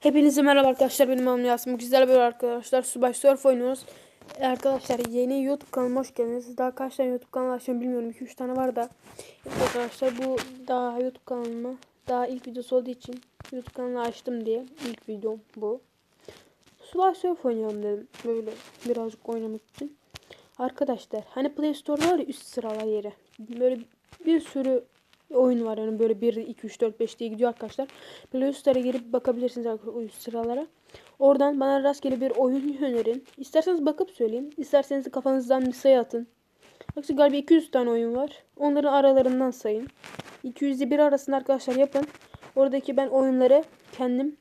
Hepinize merhaba arkadaşlar benim adım Yasin. Sizlerle beraber arkadaşlar Subay Surf oynuyoruz. Arkadaşlar yeni YouTube kanalıma hoş geldiniz. Daha kaç tane YouTube kanalı açtım bilmiyorum. 2-3 tane var da. Arkadaşlar bu daha YouTube kanalıma daha ilk videosu olduğu için YouTube kanalını açtım diye ilk videom bu. Subay Surf oynayalım dedim. Böyle birazcık oynamak için. Arkadaşlar hani Play Store var ya üst sıralar yeri. Böyle bir sürü oyun var yani böyle 1, 2, 3, 4, 5 diye gidiyor arkadaşlar. Play Store'a girip bakabilirsiniz arkadaşlar sıralara. Oradan bana rastgele bir oyun önerin. İsterseniz bakıp söyleyin. İsterseniz kafanızdan bir sayı atın. Yoksa galiba 200 tane oyun var. Onların aralarından sayın. 200 ile 1 arasında arkadaşlar yapın. Oradaki ben oyunları kendim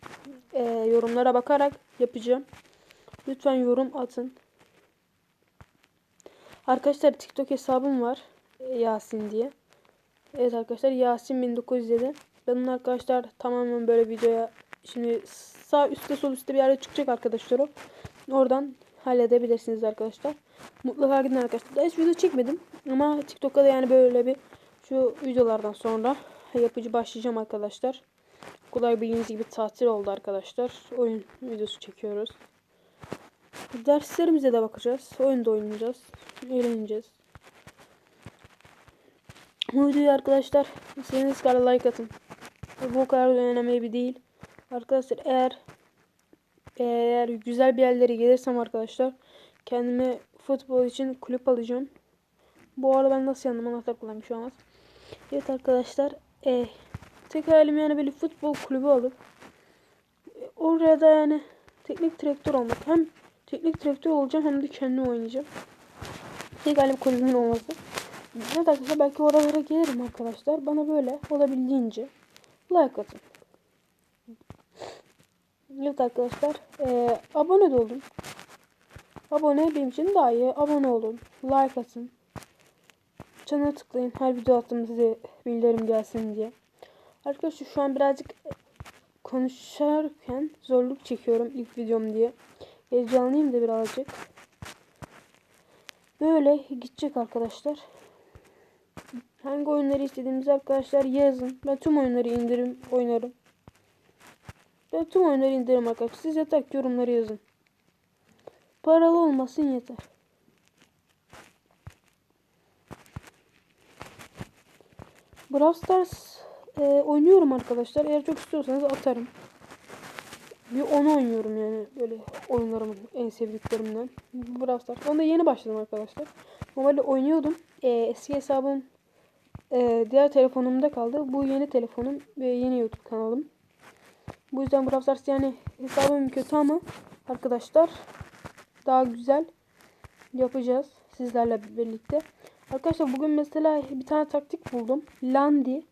e, yorumlara bakarak yapacağım. Lütfen yorum atın. Arkadaşlar TikTok hesabım var. Yasin diye. Evet arkadaşlar Yasin 1907. Ben onu arkadaşlar tamamen böyle videoya şimdi sağ üstte sol üstte bir yerde çıkacak arkadaşlar o. Oradan halledebilirsiniz arkadaşlar. Mutlaka gidin arkadaşlar. Daha hiç video çekmedim ama TikTok'a da yani böyle bir şu videolardan sonra yapıcı başlayacağım arkadaşlar. Kolay bildiğiniz gibi tatil oldu arkadaşlar. Oyun videosu çekiyoruz. Derslerimize de bakacağız. Oyun da oynayacağız. Eğleneceğiz. Bu videoyu arkadaşlar istediğiniz kadar like atın. Bu kadar da önemli değil. Arkadaşlar eğer eğer güzel bir yerlere gelirsem arkadaşlar kendime futbol için kulüp alacağım. Bu arada ben nasıl yandım anahtar kullanmış şu an. Evet arkadaşlar e, tek hayalim yani böyle futbol kulübü alıp e, oraya da yani teknik direktör olmak. Hem teknik direktör olacağım hem de kendim oynayacağım. Tek hayalim kulübümün olması. Evet arkadaşlar belki oralara gelirim arkadaşlar. Bana böyle olabildiğince like atın. Evet arkadaşlar eee, abone de olun. Abone benim için daha iyi. Abone olun. Like atın. Çana tıklayın. Her video attığımda size bildirim gelsin diye. Arkadaşlar şu an birazcık konuşarken zorluk çekiyorum ilk videom diye. Heyecanlıyım da birazcık. Böyle gidecek arkadaşlar. Hangi oyunları istediğinizi arkadaşlar yazın. Ben tüm oyunları indirim oynarım. Ben tüm oyunları indiririm arkadaşlar. Siz ki yorumları yazın. Paralı olmasın yeter. Brawl Stars e, oynuyorum arkadaşlar. Eğer çok istiyorsanız atarım. Bir onu oynuyorum yani böyle oyunlarımın en sevdiklerimden. Brawl Stars. Onda yeni başladım arkadaşlar. Normalde oynuyordum. E, eski hesabım e, diğer telefonumda kaldı. Bu yeni telefonum ve yeni YouTube kanalım. Bu yüzden Brawl Stars yani hesabım kötü ama arkadaşlar daha güzel yapacağız sizlerle birlikte. Arkadaşlar bugün mesela bir tane taktik buldum. Landi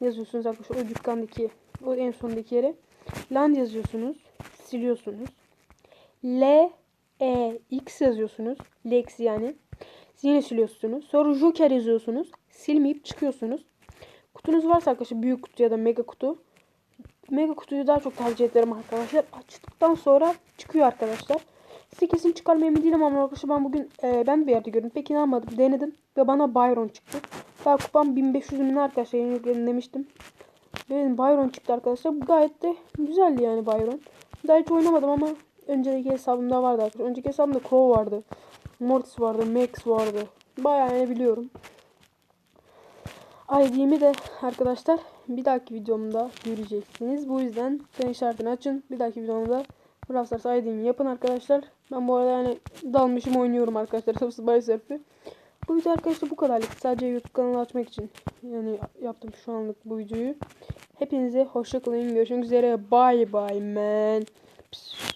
yazıyorsunuz arkadaşlar o dükkandaki o en sondaki yere. Land yazıyorsunuz. Siliyorsunuz. L E X yazıyorsunuz. Lex yani. Yine siliyorsunuz. Sonra Joker yazıyorsunuz. Silmeyip çıkıyorsunuz. Kutunuz varsa arkadaşlar büyük kutu ya da mega kutu. Mega kutuyu daha çok tercih ederim arkadaşlar. Açtıktan sonra çıkıyor arkadaşlar. Size kesin çıkarma emin değilim ama arkadaşlar ben bugün e, ben bir yerde gördüm. Pek inanmadım. Denedim ve bana Byron çıktı. Daha kupam 1500 bin arkadaşlar yeni demiştim. Benim Byron çıktı arkadaşlar. Bu gayet de güzeldi yani Byron. Daha hiç oynamadım ama önceki hesabımda vardı arkadaşlar. Önceki hesabımda Crow vardı. Mortis vardı. Max vardı. Bayağı yani biliyorum. ID'mi de arkadaşlar bir dahaki videomda göreceksiniz. Bu yüzden sen işaretini açın. Bir dahaki videomda Brawl Stars ID'mi yapın arkadaşlar. Ben bu arada yani dalmışım oynuyorum arkadaşlar. Hepsi Bay Surf'ü. Bu video arkadaşlar bu kadarlık. Sadece YouTube kanalı açmak için yani yaptım şu anlık bu videoyu. Hepinize hoşça kalın. Görüşmek üzere. Bye bye man. Pişt.